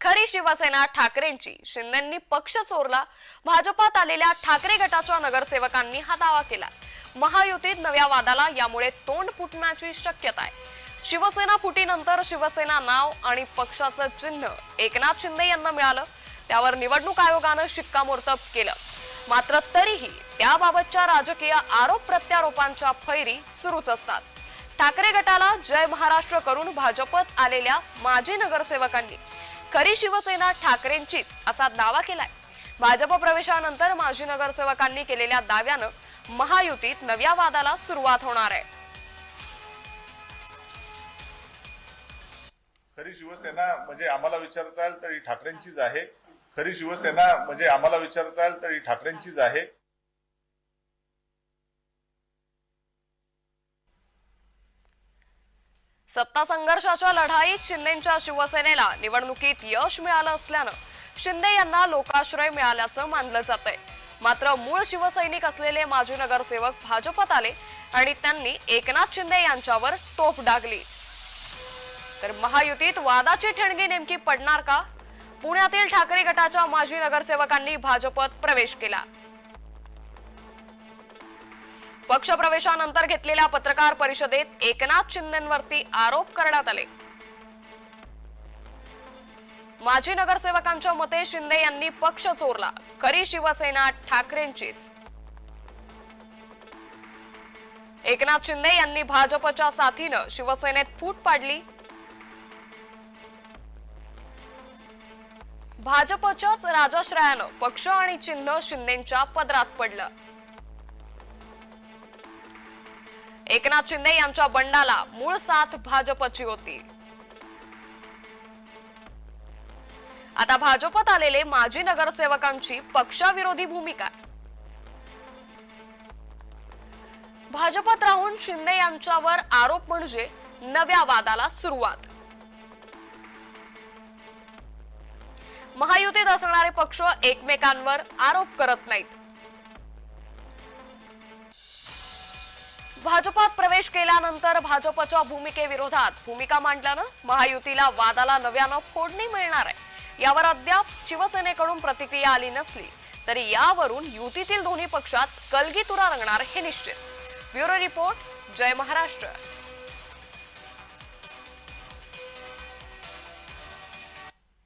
खरी शिवसेना ठाकरेंची. शिंदेंनी पक्ष चोरला. भाजपात आलेल्या ठाकरे गटाच्या नगरसेवकांनी हा दावा केला. महायुतीत नव्या वादाला यामुळे तोंड फुटण्याची शक्यता आहे शिवसेना फुटीनंतर शिवसेना नाव आणि पक्षाचं चिन्ह एकनाथ शिंदे यांना मिळालं. त्यावर निवडणूक आयोगानं शिक्कामोर्तब केलं. मात्र तरीही त्याबाबतच्या राजकीय आरोप प्रत्यारोपांच्या फैरी सुरूच असतात. ठाकरे गटाला जय महाराष्ट्र करून भाजपत आलेल्या माजी नगरसेवकांनी खरी शिवसेना ठाकरेंचीच असा दावा केलाय. भाजप प्रवेशानंतर माजी नगरसेवकांनी केलेल्या दाव्यानं महायुतीत नव्या वादाला सुरुवात होणार आहे. खरी शिवसेना म्हणजे आम्हाला विचारताल तर ही ठाकरेंचीच आहे. खरी शिवसेना म्हणजे आम्हाला विचारताल तर ही ठाकरेंचीच आहे. सत्ता संघर्षाच्या लढाईत शिंदेच्या शिवसेनेला निवडणुकीत यश मिळालं असल्यानं शिंदे यांना लोकाश्रय मिळाल्याचं मानलं जात आहे मात्र मूळ शिवसैनिक असलेले माजी नगरसेवक भाजपत आले आणि त्यांनी एकनाथ शिंदे यांच्यावर तोफ डागली. तर महायुतीत वादाची ठणगी नेमकी पडणार का? पुण्यातील ठाकरे गटाच्या माजी नगरसेवकांनी भाजपत प्रवेश केला. पक्षप्रवेशानंतर घेतलेल्या पत्रकार परिषदेत एकनाथ शिंदेवरती आरोप करण्यात आले. माजी नगरसेवकांच्या मते शिंदे यांनी पक्ष चोरला. खरी शिवसेना ठाकरेंचीच. एकनाथ शिंदे यांनी भाजपच्या साथीनं शिवसेनेत फूट पाडली. भाजपच्याच राजाश्रयानं पक्ष आणि चिन्ह शिंदेच्या पदरात पडलं. एकनाथ शिंदे यांच्या बंडाला मूळ साथ भाजपची होती. आता भाजपत आलेले माजी नगरसेवकांची पक्षाविरोधी भूमिका. भाजपत राहून शिंदे यांच्यावर आरोप म्हणजे नव्या वादाला सुरुवात. महायुतीत असणारे पक्ष एकमेकांवर आरोप करत नाहीत. भाजपात प्रवेश केल्यानंतर भाजपच्या भूमिकेविरोधात भूमिका मांडल्यानं महायुतीला वादाला नव्यानं फोडणी मिळणार आहे. यावर अद्याप शिवसेनेकडून प्रतिक्रिया आली नसली तरी यावरून युतीतील दोन्ही पक्षात कलगीतुरा रंगणार हे निश्चित. ब्युरो रिपोर्ट जय महाराष्ट्र.